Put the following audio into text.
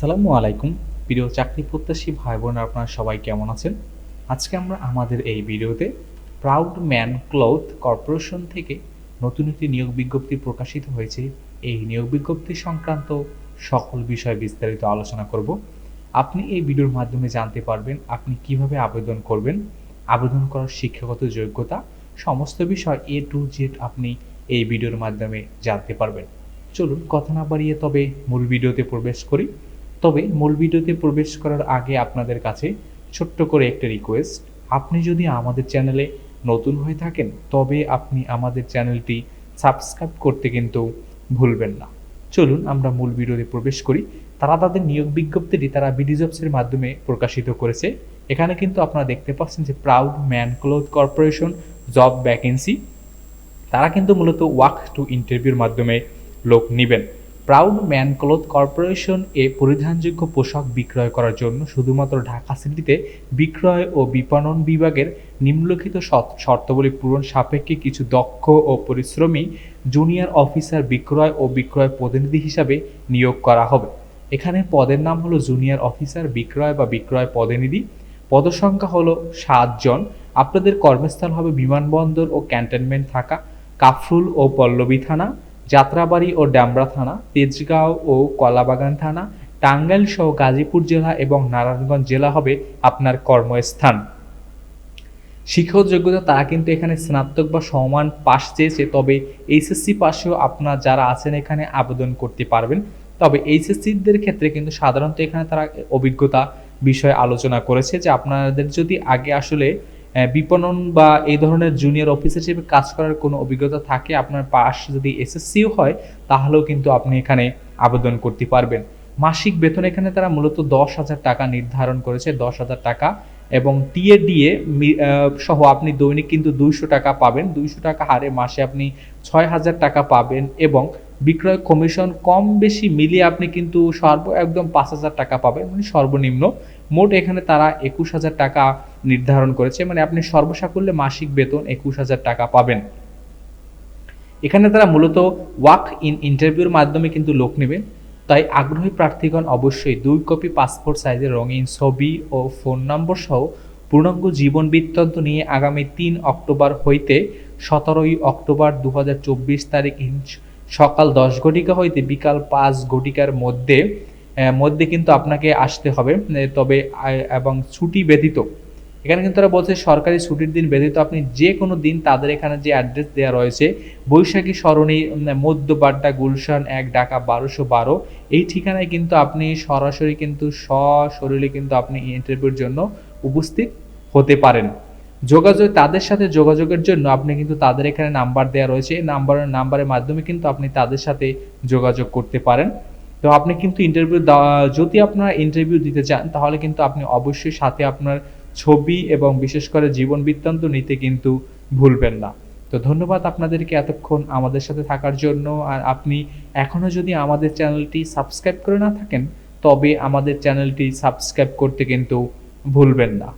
আসসালামু আলাইকুম। প্রিয় চাকরি প্রত্যাশী ভাই বোনেরা আপনারা সবাই কেমন আছেন? আজকে আমরা আমাদের এই ভিডিওতে প্রাউড ম্যান ক্লথ কর্পোরেশন থেকে নতুন একটি নিয়োগ বিজ্ঞপ্তি প্রকাশিত হয়েছে। এই নিয়োগ বিজ্ঞপ্তি সংক্রান্ত সকল বিষয় বিস্তারিত আলোচনা করব। আপনি এই ভিডিওর মাধ্যমে জানতে পারবেন আপনি কীভাবে আবেদন করবেন, আবেদন করার শিক্ষাগত যোগ্যতা, সমস্ত বিষয় এ টু জেড আপনি এই ভিডিওর মাধ্যমে জানতে পারবেন। চলুন, কথা না বাড়িয়ে তবে মূল ভিডিওতে প্রবেশ করি। তবে মূল ভিডিওতে প্রবেশ করার আগে আপনাদের কাছে ছোট্ট করে একটা রিকোয়েস্ট আপনি যদি আমাদের চ্যানেলে নতুন হয়ে থাকেন, তবে আপনি আমাদের চ্যানেলটি সাবস্ক্রাইব করতে কিন্তু ভুলবেন না। চলুন আমরা মূল ভিডিওতে প্রবেশ করি। তারা তাদের নিয়োগ বিজ্ঞপ্তিটি তারা বিডি জবসের মাধ্যমে প্রকাশিত করেছে। এখানে কিন্তু আপনারা দেখতে পাচ্ছেন যে proud man cloth corporation job vacancy তারা কিন্তু মূলত ওয়াক টু ইন্টারভিউর মাধ্যমে লোক নেবেন। প্রাউড ম্যান ক্লথ কর্পোরেশন এ পরিধানযোগ্য পোশাক বিক্রয় করার জন্য শুধুমাত্র ঢাকা সিটিতে বিক্রয় ও বিপণন বিভাগের নিম্নলিখিত শর্ত- শর্তাবলী পূরণ সাপেক্ষে কিছু দক্ষ ও পরিশ্রমী জুনিয়র অফিসার বিক্রয় ও বিক্রয় প্রতিনিধি হিসাবে নিয়োগ করা হবে। এখানে পদের নাম হলো জুনিয়র অফিসার বিক্রয় বা বিক্রয় প্রতিনিধি। পদসংখ্যা হলো সাতজন আপনাদের কর্মস্থল হবে বিমানবন্দর ও ক্যান্টনমেন্ট থাকা কাফরুল ও পল্লবী থানা। যাত্রাবাড়ি ও ডামরা থানা, তেজগাঁও ও কলাবাগান থানা, টাঙ্গাইল সহ গাজীপুর জেলা এবং নারায়ণগঞ্জ জেলা হবে আপনার কর্মস্থান। শিক্ষক যোগ্যতা তারা কিন্তু এখানে স্নাতক বা সমান পাস চেয়েছে, তবে এইচএসসি পাশেও আপনার যারা আছেন এখানে আবেদন করতে পারবেন। তবে এইচএসসিদের ক্ষেত্রে কিন্তু সাধারণত এখানে তারা অভিজ্ঞতা বিষয়ে আলোচনা করেছে যে আপনাদের যদি আগে আসলে বিপণন বা এই ধরনের জুনিয়র অফিসার হিসেবে কাজ করার কোনো অভিজ্ঞতা থাকে, আপনার পাশ যদি এসএসসিও হয়, তাহলেও কিন্তু আপনি এখানে আবেদন করতে পারবেন। মাসিক বেতন এখানে তারা মূলত দশ হাজার টাকা নির্ধারণ করেছে, দশ হাজার টাকা, এবং টিএ ডিএ সহ আপনি দৈনিক কিন্তু দুইশো টাকা পাবেন। দুইশো টাকা হারে মাসে আপনি ছয় হাজার টাকা পাবেন এবং বিক্রয় কমিশন কম বেশি মিলিয়ে আপনি কিন্তু সর্ব, একদম পাঁচ হাজার টাকা পাবেন মানে সর্বনিম্ন। মোট এখানে তারা একুশ হাজার টাকা নির্ধারণ করেছে মানে আপনি সর্বসাকুল্যে মাসিক বেতন একুশ হাজার টাকা পাবেন। এখানে তারা মূলত ওয়াক ইন ইন্টারভিউর মাধ্যমে কিন্তু লোক নেবে তাই আগ্রহী প্রার্থীগণ অবশ্যই দুই কপি পাসপোর্ট সাইজের রঙিন ছবি ও ফোন নম্বর সহ পূর্ণাঙ্গ জীবন বৃত্তান্ত নিয়ে আগামী তিন অক্টোবর হইতে সতেরোই অক্টোবর দু হাজার চব্বিশ তারিখ সকাল দশ ঘটিকা হইতে বিকাল পাঁচ ঘটিকার মধ্যে মধ্যে কিন্তু আপনাকে আসতে হবে। তবে এবং ছুটি ব্যতীত এখানে কিন্তু তারা বলছে সরকারি ছুটির দিন ব্যতীত আপনি যে কোনো দিন তাদের এখানে যে অ্যাড্রেস দেওয়া রয়েছে বৈশাখী সরণি উম, মধ্যবাড্ডা গুলশান এক ঢাকা বারোশো বারো এই ঠিকানায় কিন্তু আপনি সরাসরি কিন্তু সশরীরে কিন্তু আপনি ইন্টারভিউর জন্য উপস্থিত হতে পারেন। যোগাযোগ, তাদের সাথে যোগাযোগের জন্য আপনি কিন্তু তাদের এখানে নাম্বার দেওয়া রয়েছে। এই নাম্বারের নাম্বারের মাধ্যমে কিন্তু আপনি তাদের সাথে যোগাযোগ করতে পারেন। তো আপনি কিন্তু ইন্টারভিউ যদি আপনারা ইন্টারভিউ দিতে চান, তাহলে কিন্তু আপনি অবশ্যই সাথে আপনার ছবি এবং বিশেষ করে জীবন বৃত্তান্ত নিতে কিন্তু ভুলবেন না। তো ধন্যবাদ আপনাদেরকে এতক্ষণ আমাদের সাথে থাকার জন্য। আর আপনি এখনও যদি আমাদের চ্যানেলটি সাবস্ক্রাইব করে না থাকেন, তবে আমাদের চ্যানেলটি সাবস্ক্রাইব করতে কিন্তু ভুলবেন না।